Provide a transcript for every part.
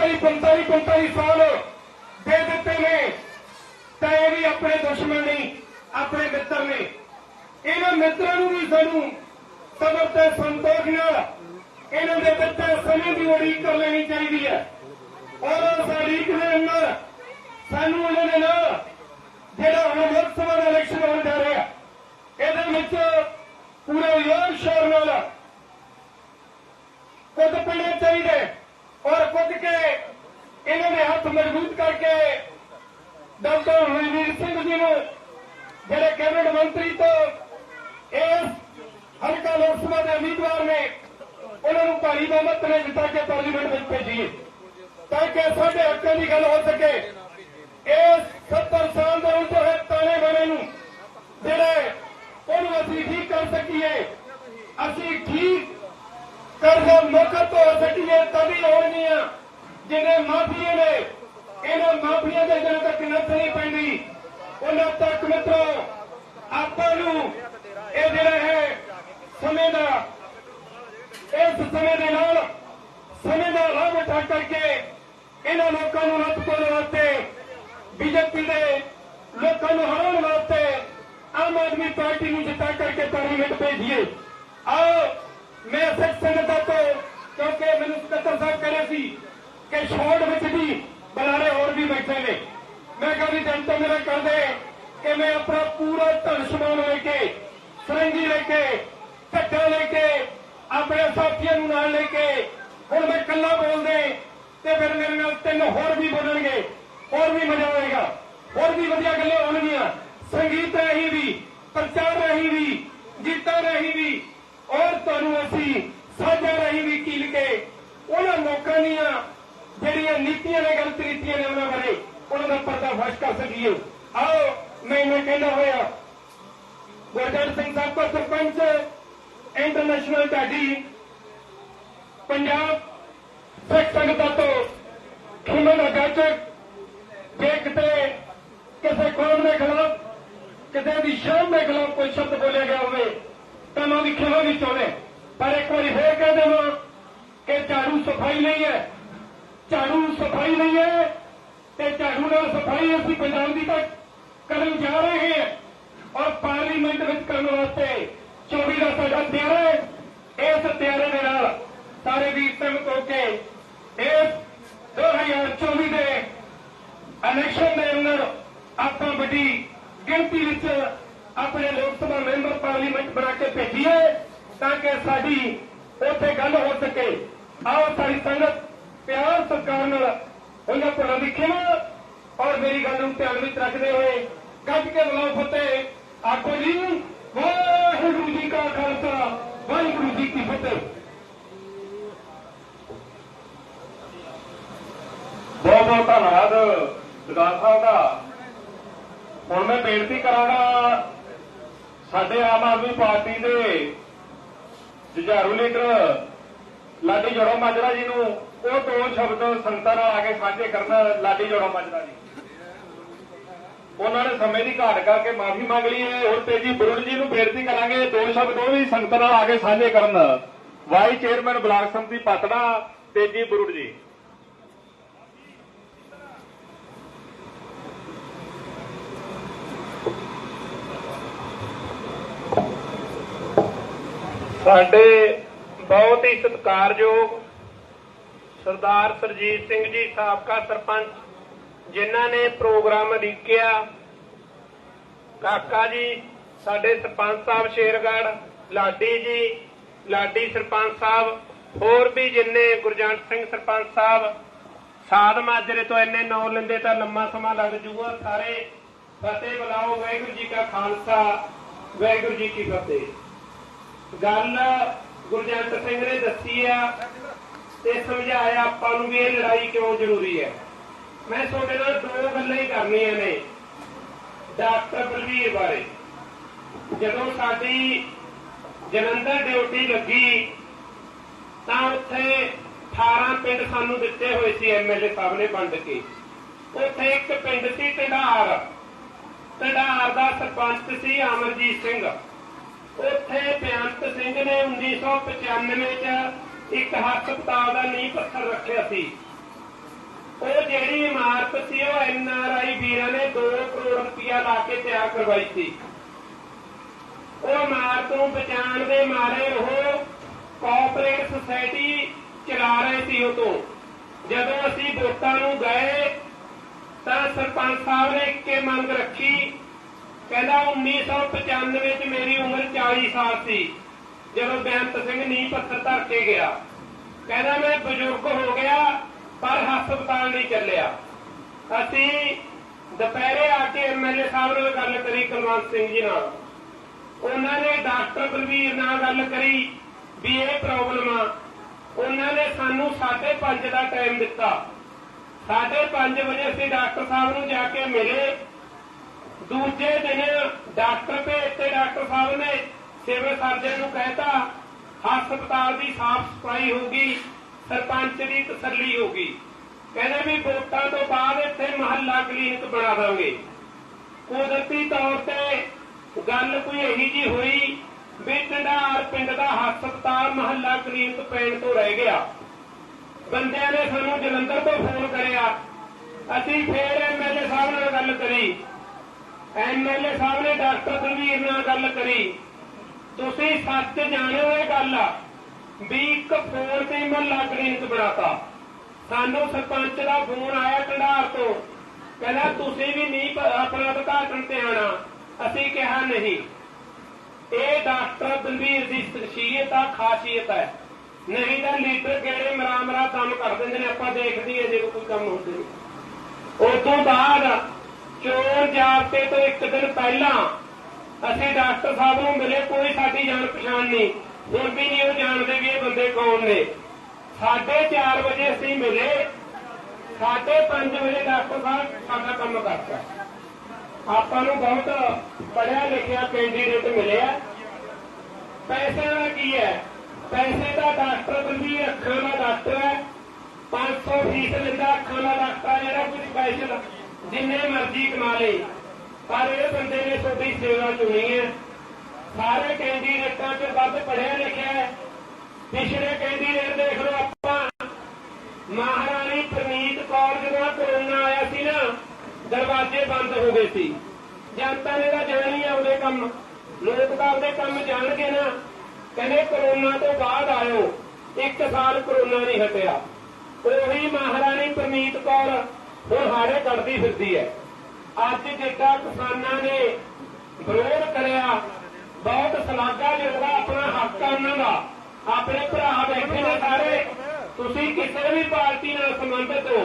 40 45 45 ਸਾਲ ਦੇ ਦਿੱਤੇ ਨੇ। ਤਾਂ ਇਹ ਵੀ ਆਪਣੇ ਦੁਸ਼ਮਣ ਨਹੀਂ ਆਪਣੇ ਮਿੱਤਰ ਨੇ। ਇਹਨਾਂ ਮਿੱਤਰਾਂ ਨੂੰ ਵੀ ਸਾਨੂੰ ਸਬਰ ਤੇ ਸੰਤੋਖ ਨਾਲ ਇਹਨਾਂ ਦੇ ਦਿੱਤੇ ਸਮੇਂ ਦੀ ਉਡੀਕ ਕਰ ਲੈਣੀ ਚਾਹੀਦੀ ਹੈ। ਔਰ ਉਸ ਉਡੀਕ ਦੇ ਅੰਦਰ ਸਾਨੂੰ ਉਹਨਾਂ ਦੇ ਨਾਲ ਜਿਹੜਾ ਹੁਣ ਲੋਕ ਸਭਾ ਦਾ ਇਲੈਕਸ਼ਨ ਹੋਣ ਜਾ ਰਿਹਾ, ਇਹਦੇ ਵਿੱਚ ਪੂਰੇ ਯੋਗ ਸ਼ੋਰ ਨਾਲ ਕੁੱਦ ਪੜਨੇ ਚਾਹੀਦੇ। ਔਰ ਕੁੱਟ ਕੇ ਇਹਨਾਂ ਨੇ ਹੱਥ ਮਜ਼ਬੂਤ ਕਰਕੇ ਡਾਕਟਰ ਰਣਵੀਰ ਸਿੰਘ ਜੀ ਨੂੰ ਜਿਹੜੇ ਕੈਬਨਿਟ ਮੰਤਰੀ ਤੋਂ ਇਸ ਹਲਕਾ ਲੋਕ ਸਭਾ ਦੇ ਉਮੀਦਵਾਰ ਨੇ ਉਹਨਾਂ ਨੂੰ ਭਾਰੀ ਬਹੁਮਤ ਨਾਲ ਜਿੱਤਾ ਕੇ ਪਾਰਲੀਮੈਂਟ ਵਿੱਚ ਭੇਜੀਏ, ਤਾਂ ਕਿ ਸਾਡੇ ਹੱਕਾਂ ਦੀ ਗੱਲ ਹੋ ਸਕੇ ਇਸ 70 ਸਾਲ ਦੇ ਉਲਟੇ ਹੋਏ ਤਾਣੇ ਬਾਣੇ ਨੂੰ ਜਿਹੜੇ ਉਹਨੂੰ ਅਸੀਂ ਠੀਕ ਕਰ ਸਕੀਏ ਅਸੀਂ ਠੀਕ ਕਰਜ਼ਾ ਮੌਕਾ ਤੋਂ ਸਕੀਏ ਤभी ਹੋਣਗੀਆਂ ਜਿਹਨੇ ਮਾਫੀਏ ਨੇ, ਇਹਨਾਂ ਮਾਫੀਆਂ ਦੇ ਜਦੋਂ ਤੱਕ ਨੱਥ ਨਹੀਂ ਪੈਂਦੀ। ਉਹਨਾਂ ਤੱਕ ਮਿੱਤਰੋ, ਆਪਾਂ ਨੂੰ ਇਹ ਜਿਹੜਾ ਹੈ ਸਮੇਂ ਦਾ, ਇਸ ਸਮੇਂ ਦੇ ਨਾਲ ਸਮੇਂ ਦਾ ਲਾਭ ਉਠਾ ਕਰਕੇ ਇਹਨਾਂ ਲੋਕਾਂ ਨੂੰ ਰੱਬ ਕੋਲ ਵਾਸਤੇ, ਬੀਜੇਪੀ ਦੇ ਲੋਕਾਂ ਨੂੰ ਹਰਾਉਣ ਵਾਸਤੇ ਆਮ ਆਦਮੀ ਪਾਰਟੀ ਨੂੰ ਜਿੱਤਾ ਕਰਕੇ ਪਾਰਲੀਮੈਂਟ ਭੇਜੀਏ। ਆਓ, ਮੈਂ ਸਿੱਖ ਸੰਗਤਾਂ ਤੋਂ, ਕਿਉਂਕਿ ਮੈਨੂੰ ਸਕੱਤਰ ਸਾਹਿਬ ਕਹ ਰਹੇ ਸੀ ਕਿ ਛੋੜ ਵਿੱਚ ਵੀ ਬੁਲਾਰੇ ਹੋਰ ਵੀ ਬੈਠੇ ਨੇ। ਮੈਂ ਕਹਿੰਦੀ ਵੀ ਜਨਤਾ ਮੇਰਾ ਕਰਦੇ ਕਿ ਮੈਂ ਆਪਣਾ ਪੂਰਾ ਧਨ ਸਮਾਨ ਲੈ ਕੇ, ਸਰੰਗੀ ਲੈ ਕੇ ਝੱਟਾ ਲੈ ਕੇ, ਆਪਣੇ ਸਾਥੀਆਂ ਨੂੰ ਨਾਲ ਲੈ ਕੇ, ਹੁਣ ਮੈਂ ਇਕੱਲਾ ਬੋਲਦੇ ਤੇ ਫਿਰ ਮੇਰੇ ਨਾਲ ਤਿੰਨ ਹੋਰ ਵੀ ਬੋਲਣਗੇ, ਹੋਰ ਵੀ ਮਜ਼ਾ ਆਏਗਾ, ਹੋਰ ਵੀ ਵਧੀਆ ਗੱਲਾਂ ਹੋਣਗੀਆਂ। ਸੰਗੀਤ ਰਹੀ ਵੀ, ਪ੍ਰਚਾਰ ਰਹੀ ਵੀ, ਗੀਤਾਂ ਰਹੀ ਵੀ, ਔਰ ਤੁਹਾਨੂੰ ਅਸੀਂ ਸਾਂਝਾ ਰਹੀ ਵੀ ਕੀਲ ਕੇ ਉਹਨਾਂ ਲੋਕਾਂ ਦੀਆਂ ਜਿਹੜੀਆਂ ਨੀਤੀਆਂ ਨੇ ਗਲਤ ਨੀਤੀਆਂ ਨੇ ਉਹਨਾਂ ਬਾਰੇ। ਉਹਨਾਂ ਦਾ ਪਰਦਾਫਾਸ਼ ਕਰ ਸਕੀਏ। ਆਓ, ਮੈਂ ਇਹ ਕਹਿੰਦਾ ਹੋਇਆ ਗੁਰਜੰਟ ਸਿੰਘ ਸਾਹਿਬ ਕੋ ਸਰਪੰਚ ਇੰਟਰਨੈਸ਼ਨਲ ਢਾਡੀ, ਪੰਜਾਬ ਸਿੱਖ ਸੰਗਤਾਂ ਤੋਂ ਖਿਮਾ ਦਾ ਗਾਚਕ ਜੇ ਕਿਤੇ ਕਿਸੇ ਕੌਮ ਦੇ ਖਿਲਾਫ, ਕਿਸੇ ਦੀ ਸ਼ਰਮ ਦੇ ਖਿਲਾਫ ਕੋਈ ਸ਼ਬਦ ਬੋਲਿਆ ਗਿਆ ਹੋਵੇ, ਤਾਂ ਮੈਂ ਉਹਦੀ ਖਿਮਾ ਵੀ ਚਾਹੁੰਦੇ ਪਰ ਇੱਕ ਵਾਰੀ ਫੇਰ ਕਹਿ ਦੇਵਾਂ ਕਿ ਝਾੜੂ ਸਫ਼ਾਈ ਨਹੀਂ ਹੈ। ਝਾੜੂ ਸਫ਼ਾਈ ਨਹੀਂ ਹੈ ਤੇ ਝਾੜੂ ਨਾਲ ਸਫ਼ਾਈ ਅਸੀਂ ਪੰਜਾਬ ਦੀ ਤੱਕ ਕਰਨ ਜਾ ਰਹੇ ਹਾਂ। ਔਰ ਪਾਰਲੀਮੈਂਟ ਵਿੱਚ ਕਰਨ ਵਾਸਤੇ 24 ਦਾ ਸਾਡਾ ਤਿਆਰ ਹੈ। ਇਸ ਤਿਆਰੇ ਦੇ ਨਾਲ ਸਾਰੇ ਵੀਰ ਸਹਿਮਤ ਹੋ ਕੇ ਇਸ 2024 ਦੇ ਇਲੈਕਸ਼ਨ ਦੇ ਅੰਦਰ ਆਪਾਂ ਵੱਡੀ ਗਿਣਤੀ ਵਿੱਚ ਆਪਣੇ ਲੋਕ ਸਭਾ ਮੈਂਬਰ ਪਾਰਲੀਮੈਂਟ ਬਣਾ ਕੇ ਭੇਜੀਏ ਤਾਂ ਕਿ ਸਾਡੀ ਉੱਥੇ ਗੱਲ ਹੋ ਸਕੇ। ਆਓ ਸਾਰੀ ਸੰਗਤ ਪਿਆਰ ਸਤਿਕਾਰ ਨਾਲ ਉਹਨਾਂ ਭਰਾ ਦੀ ਖਿਮਾ ਔਰ ਮੇਰੀ ਗੱਲ ਨੂੰ ਧਿਆਨ ਵਿੱਚ ਰੱਖਦੇ ਹੋਏ ਕੱਢ ਕੇ ਬੁਲਾਓ ਫਤਿਹ। ਆਖੋ ਜੀ, ਵਾਹਿਗੁਰੂ ਜੀ ਕਾ ਖਾਲਸਾ, ਵਾਹਿਗੁਰੂ ਜੀ ਕੀ ਫਤਿਹ। ਬਹੁਤ ਬਹੁਤ ਧੰਨਵਾਦ ਸਰਦਾਰ ਸਾਹਿਬ ਦਾ। ਹੁਣ ਮੈਂ ਬੇਨਤੀ ਕਰਾਂਗਾ ਸਾਡੇ ਆਮ ਆਦਮੀ ਪਾਰਟੀ ਦੇ ਜੁਝਾਰੂ ਲੀਡਰ ਲਾਡੀ ਜੜੋ ਮਾਜਰਾ ਜੀ ਨੂੰ ਉਹ ਦੋ ਸ਼ਬਦ ਸੰਗਤਾਂ ਨਾਲ ਆ ਕੇ ਸਾਂਝੇ ਕਰਨ ਲਾਡੀ ਜੋੜਾ ਮਾਜਰਾ ਜੀ। ਉਹਨਾਂ ਨੇ ਸਮੇਂ ਦੀ ਘਾਟ ਕਰਕੇ ਮਾਫੀ ਮੰਗ ਲਈ ਹੈ। ਹੁਣ ਤੇਜੀ ਬਰੁੜ ਜੀ ਨੂੰ ਬੇਨਤੀ ਕਰਾਂਗੇ, ਦੋ ਸ਼ਬਦ ਉਹ ਵੀ ਸੰਗਤਾਂ ਨਾਲ ਆ ਕੇ ਸਾਂਝੇ ਕਰਨ। ਵਾਈ ਚੇਅਰਮੈਨ ਬਲਾਕ ਸੰਮਤੀ ਪਤੜਾ ਤੇਜੀ ਬਰੁੜ ਜੀ। ਸਾਡੇ ਬਹੁਤ ਹੀ ਸਤਿਕਾਰਯੋਗ ਸਰਦਾਰ ਸਰਜੀਤ ਸਿੰਘ ਜੀ ਸਾਬਕਾ ਸਰਪੰਚ, ਜਿਨ੍ਹਾਂ ਨੇ ਪ੍ਰੋਗਰਾਮ ਲਿਖਿਆ ਕਾਕਾ ਜੀ, ਸਾਡੇ ਸਰਪੰਚ ਸਾਹਿਬ ਸ਼ੇਰਗੜ੍ਹ, ਲਾਡੀ ਜੀ, ਲਾਡੀ ਸਰਪੰਚ ਸਾਹਿਬ, ਹੋਰ ਵੀ ਜਿੰਨੇ ਗੁਰਜੰਟ ਸਿੰਘ ਸਰਪੰਚ ਸਾਹਿਬ ਸਾਧ ਮਾਜਰੇ ਤੋਂ ਇੰਨੇ ਨਾਂ ਲੈਂਦੇ ਤਾਂ ਲੰਮਾ ਸਮਾਂ ਲੱਗ ਜੂਗਾ ਸਾਰੇ ਫਤਿਹ ਬੁਲਾਓ, ਵਾਹਿਗੁਰੂ ਜੀ ਕਾ ਖਾਲਸਾ, ਵਾਹਿਗੁਰੂ ਜੀ ਕੀ ਫਤਿਹ। ਗੱਲ ਗੁਰਜੰਟ ਸਿੰਘ ਨੇ ਦੱਸੀ ਆ ਤੇ ਸਮਝਾਇਆ ਆਪਾਂ ਨੂੰ ਵੀ ਇਹ ਲੜਾਈ ਕਿਉਂ ਜ਼ਰੂਰੀ ਹੈ। ਮੈਂ ਤੁਹਾਡੇ ਨਾਲ ਦੋ ਗੱਲਾਂ ਹੀ ਕਰਨੀਆਂ ਨੇ ਡਾਕਟਰ ਬਲਵੀਰ ਬਾਰੇ। ਜਦੋਂ ਸਾਡੀ ਜਲੰਧਰ ਡਿਊਟੀ ਲੱਗੀ, ਤਾਂ ਉੱਥੇ 18 ਪਿੰਡ ਸਾਨੂੰ ਦਿੱਤੇ ਹੋਏ ਸੀ ਐਮਐਲਏ ਸਾਹਿਬ ਨੇ ਵੰਡ ਕੇ। ਉੱਥੇ ਇੱਕ ਪਿੰਡ ਸੀ ਢੰਡਾਰ। ਢੰਡਾਰ ਦਾ ਸਰਪੰਚ ਸੀ ਅਮਰਜੀਤ ਸਿੰਘ। ਉੱਥੇ ਬੇਅੰਤ ਸਿੰਘ ਨੇ 1995 ਚ ਇੱਕ ਹਸਪਤਾਲ ਦਾ ਨੀਂਹ ਪੱਥਰ ਰੱਖਿਆ ਸੀ। ਉਹ ਜਿਹੜੀ ਇਮਾਰਤ ਸੀ, ਉਹ ਐਨ ਆਰ ਆਈ ਵੀਰਾਂ ਨੇ 2 ਕਰੋੜ ਰੁਪਇਆ ਲਾ ਕੇ ਤਿਆਰ ਕਰਵਾਈ ਸੀ। ਉਹ ਇਮਾਰਤ ਨੂੰ ਬਚਾਉਣ ਦੇ ਮਾਰੇ ਉਹ ਕੋਆਪਰੇਟ ਸੁਸਾਇਟੀ ਚਲਾ ਰਹੇ ਸੀ ਉਹ ਤੋਂ। ਜਦੋਂ ਅਸੀਂ ਵੋਟਾਂ ਨੂੰ ਗਏ, ਤਾਂ ਸਰਪੰਚ ਸਾਹਿਬ ਨੇ ਇੱਕੇ ਮੰਗ ਰੱਖੀ। ਕਹਿੰਦਾ 1995 ਚ ਮੇਰੀ ਉਮਰ 40 ਸਾਲ ਸੀ। ਜਦੋਂ ਬੇਅੰਤ ਸਿੰਘ ਨੀਂਹ ਪੱਥਰ ਧਰ ਕੇ ਗਿਆ, ਕਹਿੰਦਾ, ਮੈਂ ਬਜ਼ੁਰਗ ਹੋ ਗਿਆ, ਪਰ ਹਸਪਤਾਲ ਨਹੀਂ ਚੱਲਿਆ। ਅਸੀਂ ਦੁਪਹਿਰੇ ਆ ਕੇ ਐਮਐਲਏ ਸਾਹਿਬ ਨਾਲ ਗੱਲ ਕਰੀ, ਕੁਲਵੰਤ ਸਿੰਘ ਜੀ ਨਾਲ। ਉਹਨਾਂ ਨੇ ਡਾਕਟਰ ਬਲਵੀਰ ਨਾਲ ਗੱਲ ਕਰੀ ਵੀ ਇਹ ਪ੍ਰੋਬਲਮ ਆ। ਉਹਨਾਂ ਨੇ ਸਾਨੂੰ 5:30 ਦਾ ਟਾਈਮ ਦਿੱਤਾ। 5:30 ਵਜੇ ਅਸੀਂ ਡਾਕਟਰ ਸਾਹਿਬ ਨੂੰ ਜਾ ਕੇ ਮਿਲੇ। ਦੂਜੇ ਦਿਨ ਡਾਕਟਰ ਭੇਜਤੇ ਡਾਕਟਰ ਸਾਹਿਬ ਨੇ ਸਿਵਲ ਸਰਜਨ ਨੂੰ ਕਹਿਤਾ, ਹਸਪਤਾਲ ਦੀ ਸਾਫ਼ ਸਫ਼ਾਈ ਹੋਗੀ ਸਰਪੰਚ ਦੀ ਤਸੱਲੀ ਹੋਗੀ ਕਹਿੰਦੇ ਵੀ ਵੋਟਾਂ ਤੋਂ ਬਾਅਦ ਇੱਥੇ ਮਹੱਲਾ ਕਲੀਨਿਕ ਬਣਾ ਦਾਂਗੇ। ਕੁਦਰਤੀ ਤੌਰ ਤੇ ਗੱਲ ਕੋਈ ਇਹੀ ਜੀ ਹੋਈ ਵੀ ਢੰਡਾਰ ਪਿੰਡ ਦਾ ਹਸਪਤਾਲ ਮਹੱਲਾ ਕਲੀਨਿਕ ਪੈਣ ਤੋਂ ਰਹਿ ਗਿਆ। ਬੰਦਿਆਂ ਨੇ ਸਾਨੂੰ ਜਲੰਧਰ ਤੋਂ ਫੋਨ ਕਰਿਆ। ਅਸੀਂ ਫੇਰ ਐਮਐਲਏ ਸਾਹਿਬ ਨਾਲ ਗੱਲ ਕਰੀ। ਐਮਐਲਏ ਸਾਹਿਬ ਨੇ ਡਾਕਟਰ ਦਲਵੀਰ ਨਾਲ ਗੱਲ ਕਰੀ। ਤੁਸੀਂ ਸੱਚ ਜਾਣਿਓ ਇਹ ਗੱਲ ਆ ਵੀ ਇੱਕ ਫੋਨ ਤੇ ਮਹੱਲਾ ਕਲੀਨਿਕ ਬਣਾਤਾ ਸਾਨੂੰ ਸਰਪੰਚ ਦਾ ਫੋਨ ਆਇਆ ਢੰਡਾਰ ਤੋਂ। ਕਹਿੰਦਾ, ਤੁਸੀਂ ਵੀ ਨਹੀਂ ਆਪਣਾ ਉਦਘਾਟਨ ਤੇ ਆਣਾ ਅਸੀਂ ਕਿਹਾ, ਨਹੀਂ। ਇਹ ਡਾਕਟਰ ਦਲਵੀਰ ਦੀ ਸ਼ਖਸੀਅਤ ਆ, ਖਾਸੀਅਤ ਹੈ ਨਹੀਂ ਤਾਂ ਲੀਡਰ ਕਿਹੜੇ ਮਰਾਮਰਾ ਕੰਮ ਕਰ ਦਿੰਦੇ ਨੇ, ਆਪਾਂ ਦੇਖਦੀ ਹੈ ਜੇ ਕੋਈ ਕੰਮ ਹੁੰਦੇ ਨੇ। ਉਸ ਤੋਂ ਬਾਅਦ ਚੋਰ ਜਾਬਤੇ ਤੋਂ ਇੱਕ ਦਿਨ ਪਹਿਲਾਂ ਅਸੀਂ ਡਾਕਟਰ ਸਾਹਿਬ ਨੂੰ ਮਿਲੇ, ਕੋਈ ਸਾਡੀ ਜਾਣ ਪਛਾਣ ਨਹੀਂ। ਹੁਣ ਵੀ ਨਹੀਂ ਉਹ ਜਾਣਦੇ ਵੀ ਇਹ ਬੰਦੇ ਕੌਣ ਨੇ। 4:30 ਵਜੇ ਅਸੀਂ ਮਿਲੇ। 5:30 ਵਜੇ ਡਾਕਟਰ ਸਾਹਿਬ ਸਾਡਾ ਕੰਮ ਕਰਤਾ। ਆਪਾਂ ਨੂੰ ਬਹੁਤ ਪੜਿਆ ਲਿਖਿਆ ਕੈਂਡੀਡੇਟ ਮਿਲਿਆ ਪੈਸਿਆਂ ਦਾ ਕੀ ਹੈ? ਪੈਸੇ ਦਾ ਡਾਕਟਰ ਬਲਵੀਰ ਅੱਖਾਂ ਦਾ ਡਾਕਟਰ ਹੈ। 500 ਫੀਸ ਲੈਂਦਾ ਅੱਖਾਂ ਦਾ ਡਾਕਟਰ ਜਿਹੜਾ ਕੁਝ ਸਪੈਸ਼ਲ ਜਿੰਨੇ ਮਰਜ਼ੀ ਕਮਾ ਲੇ ਪਰ ਇਹ ਬੰਦੇ ਨੇ ਤੁਹਾਡੀ ਸੇਵਾ ਚੁਣੀ ਹੈ। ਸਾਰੇ ਕੈਂਡੀਡੇਟਾਂ 'ਚ ਵੱਧ ਪੜਿਆ ਲਿਖਿਆ ਹੈ। ਪਿਛਲੇ ਕੈਂਡੀਡੇਟ ਦੇਖ ਲਓ ਆਪਾਂ। ਮਹਾਰਾਣੀ ਪ੍ਰਨੀਤ ਕੌਰ ਜਦੋਂ ਕਰੋਨਾ ਆਇਆ ਸੀ ਨਾ, ਦਰਵਾਜ਼ੇ ਬੰਦ ਹੋ ਗਏ ਸੀ। ਜਨਤਾ ਨੇ ਤਾਂ ਜਾਣੀ ਆਉਂਦੇ ਕੰਮ। ਲੋਕ ਤਾਂ ਆਪਦੇ ਕੰਮ ਜਾਣਗੇ ਨਾ। ਕਹਿੰਦੇ ਕਰੋਨਾ ਤੋਂ ਬਾਅਦ ਆਇਓ। ਇੱਕ ਸਾਲ ਕਰੋਨਾ ਨਹੀਂ ਹਟਿਆ। ਉਹੀ ਮਹਾਰਾਣੀ ਪ੍ਰਨੀਤ ਕੌਰ ਹੁਣ ਹਾੜੇ ਕੱਢਦੀ ਫਿਰਦੀ ਹੈ। ਅੱਜ ਜਿੱਦਾਂ ਕਿਸਾਨਾਂ ਨੇ ਵਿਰੋਧ ਕਰਿਆ। ਬਹੁਤ ਸਲਾਗਾ ਜਿਹੜਾ ਆਪਣਾ ਹੱਕ ਆ ਉਹਨਾਂ ਦਾ। ਆਪਣੇ ਭਰਾ ਬੈਠੇ ਨੇ ਸਾਰੇ। ਤੁਸੀਂ ਕਿਸੇ ਵੀ ਪਾਰਟੀ ਨਾਲ ਸੰਬੰਧਿਤ ਹੋ,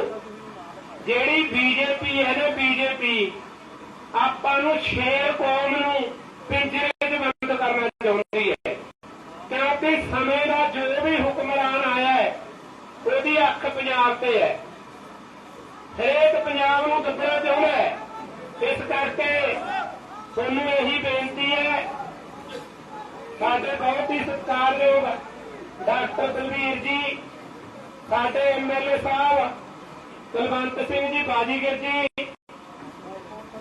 ਜਿਹੜੀ ਬੀਜੇਪੀ ਹੈ ਨਾ ਬੀਜੇਪੀ, ਆਪਾਂ ਨੂੰ ਸ਼ੇਰ ਕੌਮ ਨੂੰ ਪਿੰਜਰੇ 'ਚ ਬੰਦ ਕਰਨਾ ਚਾਹੁੰਦੀ ਹੈ। ਕਿਉਂਕਿ ਸਮੇਂ ਦਾ ਜੋ ਵੀ ਹੁਕਮਰਾਨ ਆਇਆ ਹੈ, ਉਹਦੀ ਅੱਖ ਪੰਜਾਬ ਤੇ ਹੈ ਹਰੇਕ ਪੰਜਾਬ ਨੂੰ ਦੱਬਣਾ ਚਾਹੁੰਦਾ ਹੈ ਇਸ ਕਰਕੇ ਤੁਹਾਨੂੰ ਇਹੀ ਬੇਨਤੀ ਹੈ ਸਾਡੇ ਬਹੁਤ ਹੀ ਸਤਿਕਾਰਯੋਗ ਡਾਕਟਰ ਦਲਵੀਰ ਜੀ, ਸਾਡੇ ਐਮਐਲਏ ਸਾਹਿਬ, ਕੁਲਵੰਤ ਸਿੰਘ ਜੀ, ਬਾਜੀਗਰ ਜੀ,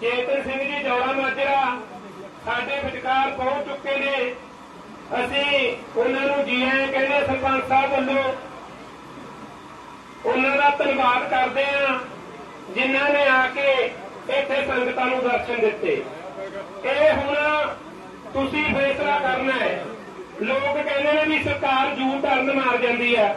ਚੇਤਨ ਸਿੰਘ ਜੀ, ਜੋੜਾ ਮਾਜਰਾ, ਸਾਡੇ ਵਿਚਕਾਰ ਪਹੁੰਚ ਚੁੱਕੇ ਨੇ। ਅਸੀਂ ਉਹਨਾਂ ਨੂੰ ਜੀ ਆਇਆਂ ਕਹਿੰਦੇ ਸਰਪੰਚ ਸਾਹਿਬ ਵੱਲੋਂ। ਉਹਨਾਂ ਦਾ ਧੰਨਵਾਦ ਕਰਦੇ ਹਾਂ, ਜਿਨ੍ਹਾਂ ਨੇ ਆ ਕੇ ਇੱਥੇ ਸੰਗਤਾਂ ਨੂੰ ਦਰਸ਼ਨ ਦਿੱਤੇ। ਇਹ ਹੁਣ ਤੁਸੀਂ ਫੈਸਲਾ ਕਰਨਾ ਹੈ। ਲੋਕ ਕਹਿੰਦੇ ਨੇ ਵੀ ਸਰਕਾਰ ਜੂ ਟਰਨ ਮਾਰ ਜਾਂਦੀ ਹੈ।